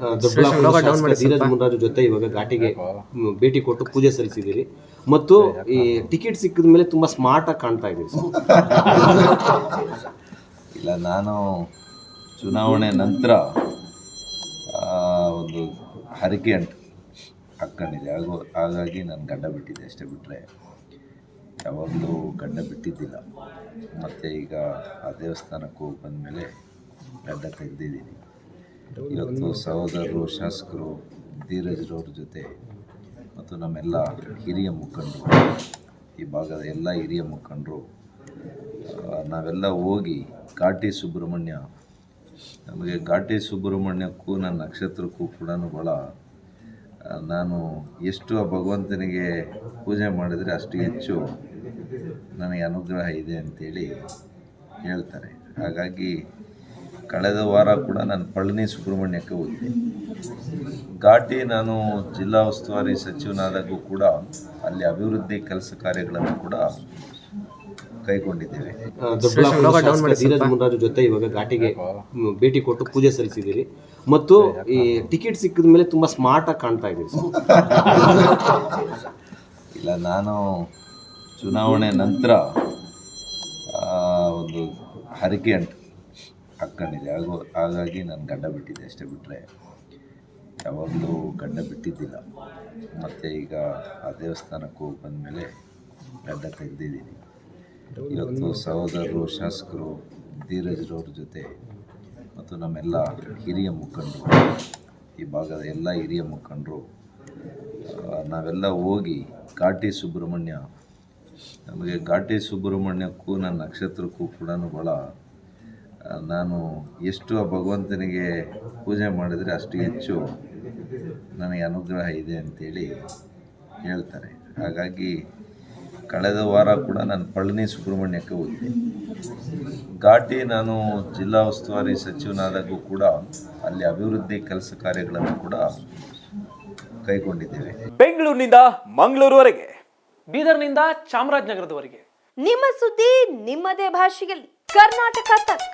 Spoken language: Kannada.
ದೊಡ್ಡಬಳ್ಳಾಪುರ ಶಾಸಕ ಧೀರಜ್ ಮುನ್ರಾಜು ಜೊತೆ ಇವಾಗ ಘಾಟಿಗೆ ಭೇಟಿ ಕೊಟ್ಟು ಪೂಜೆ ಸಲ್ಲಿಸಿದ್ದೀರಿ. ಮತ್ತು ಈ ಟಿಕೆಟ್ ಸಿಕ್ಕಿದ ಮೇಲೆ ತುಂಬಾ ಸ್ಮಾರ್ಟ್ ಆಗಿ ಕಾಣ್ತಾ ಇದ್ದೀರಿ ಇಲ್ಲ ನಾನು ಚುನಾವಣೆ ನಂತರ ಆ, ಒಂದು ಹರಕೆ ಅಂಟ್ ಹಾಕ್ಕೊಂಡಿದ್ದೆ ಹಾಗೂ ಹಾಗಾಗಿ ನಾನು ಗಂಡ ಬಿಟ್ಟಿದ್ದೆ ಅಷ್ಟೇ ಬಿಟ್ಟರೆ ಯಾವಾಗಲೂ ಗಂಡ ಬಿಟ್ಟಿದ್ದಿಲ್ಲ. ಮತ್ತು ಈಗ ಆ ದೇವಸ್ಥಾನಕ್ಕೆ ಹೋಗಿ ಬಂದಮೇಲೆ ಗಡ್ಡ ತೆಗೆದಿದ್ದೀನಿ. ಇವತ್ತು ಸಹೋದರರು, ಶಾಸಕರು, ಧೀರಜ್ರವ್ರ ಜೊತೆ ಮತ್ತು ನಮ್ಮೆಲ್ಲ ಹಿರಿಯ ಮುಖಂಡರು, ಈ ಭಾಗದ ಎಲ್ಲ ಹಿರಿಯ ಮುಖಂಡರು ನಾವೆಲ್ಲ ಹೋಗಿ ಘಾಟಿ ಸುಬ್ರಹ್ಮಣ್ಯ, ನಮಗೆ ಘಾಟಿ ಸುಬ್ರಹ್ಮಣ್ಯಕ್ಕೂ, ನನ್ನ ನಕ್ಷತ್ರಕ್ಕೂ ಕೂಡ ಭಾಳ ನಾನು ಎಷ್ಟು ಆ ಭಗವಂತನಿಗೆ ಪೂಜೆ ಮಾಡಿದರೆ ಅಷ್ಟು ಹೆಚ್ಚು ನನಗೆ ಅನುಗ್ರಹ ಇದೆ ಅಂತೇಳಿ ಹೇಳ್ತಾರೆ. ಹಾಗಾಗಿ ಕಳೆದ ವಾರ ಕೂಡ ನಾನು ಪಳನಿ ಸುಬ್ರಹ್ಮಣ್ಯಕ್ಕೆ ಹೋಗಿದ್ದೆ. ಘಾಟಿ ನಾನು ಜಿಲ್ಲಾ ಉಸ್ತುವಾರಿ ಸಚಿವನಾದಾಗೂ ಕೂಡ ಅಲ್ಲಿ ಅಭಿವೃದ್ಧಿ ಕೆಲಸ ಕಾರ್ಯಗಳನ್ನು ಕೂಡ ಕೈಗೊಂಡಿದ್ದೇವೆ. ಜೊತೆ ಇವಾಗ ಘಾಟಿಗೆ ಭೇಟಿ ಕೊಟ್ಟು ಪೂಜೆ ಸಲ್ಲಿಸಿದ್ದೀರಿ. ಮತ್ತು ಈ ಟಿಕೆಟ್ ಸಿಕ್ಕಿದ ಮೇಲೆ ತುಂಬಾ ಸ್ಮಾರ್ಟ್ ಆಗಿ ಕಾಣ್ತಾ ಇದ್ದೀರಿ ಇಲ್ಲ ನಾನು ಚುನಾವಣೆ ನಂತರ ಒಂದು ಹರಿಕೆ ಅಂಟ್ ಹಾಕ್ಕೊಂಡಿದ್ದೆ ಹಾಗೂ ಹಾಗಾಗಿ ನಾನು ಗಡ್ಡ ಬಿಟ್ಟಿದ್ದೆ ಅಷ್ಟೇ ಬಿಟ್ಟರೆ ಯಾವಾಗಲೂ ಗಡ್ಡ ಬಿಟ್ಟಿದ್ದಿಲ್ಲ. ಮತ್ತು ಈಗ ಆ ದೇವಸ್ಥಾನಕ್ಕೆ ಹೋಗಿ ಬಂದಮೇಲೆ ಗಡ್ಡ ತೆಗೆದಿದ್ದೀನಿ. ಇವತ್ತು ಸಹೋದರರು, ಶಾಸಕರು, ಧೀರಜ್ರವ್ರ ಜೊತೆ ಮತ್ತು ನಮ್ಮೆಲ್ಲ ಹಿರಿಯ ಮುಖಂಡರು, ಈ ಭಾಗದ ಎಲ್ಲ ಹಿರಿಯ ಮುಖಂಡರು ನಾವೆಲ್ಲ ಹೋಗಿ ಘಾಟಿ ಸುಬ್ರಹ್ಮಣ್ಯ, ನಮಗೆ ಘಾಟಿ ಸುಬ್ರಹ್ಮಣ್ಯಕ್ಕೂ, ನನ್ನ ನಕ್ಷತ್ರಕ್ಕೂ ಕೂಡ ಭಾಳ ನಾನು ಎಷ್ಟು ಆ ಭಗವಂತನಿಗೆ ಪೂಜೆ ಮಾಡಿದರೆ ಅಷ್ಟು ಹೆಚ್ಚು ನನಗೆ ಅನುಗ್ರಹ ಇದೆ ಅಂತೇಳಿ ಹೇಳ್ತಾರೆ. ಹಾಗಾಗಿ ಕಳೆದ ವಾರ ಕೂಡ ನಾನು ಪಳನಿ ಸುಬ್ರಹ್ಮಣ್ಯಕ್ಕೆ ಹೋಗಿದ್ದೆ. ಘಾಟಿ ನಾನು ಜಿಲ್ಲಾ ಉಸ್ತುವಾರಿ ಸಚಿವನಾದಾಗೂ ಕೂಡ ಅಲ್ಲಿ ಅಭಿವೃದ್ಧಿ ಕೆಲಸ ಕಾರ್ಯಗಳನ್ನು ಕೂಡ ಕೈಗೊಂಡಿದ್ದೇವೆ. ಬೆಂಗಳೂರಿನಿಂದ ಮಂಗಳೂರುವರೆಗೆ ಬೀದರ್ನಿಂದ ಚಾಮರಾಜನಗರದವರೆಗೆ. ನಿಮ್ಮ ಸುದ್ದಿ ನಿಮ್ಮದೇ ಭಾಷೆಯಲ್ಲಿ. ಕರ್ನಾಟಕ ತಕ್.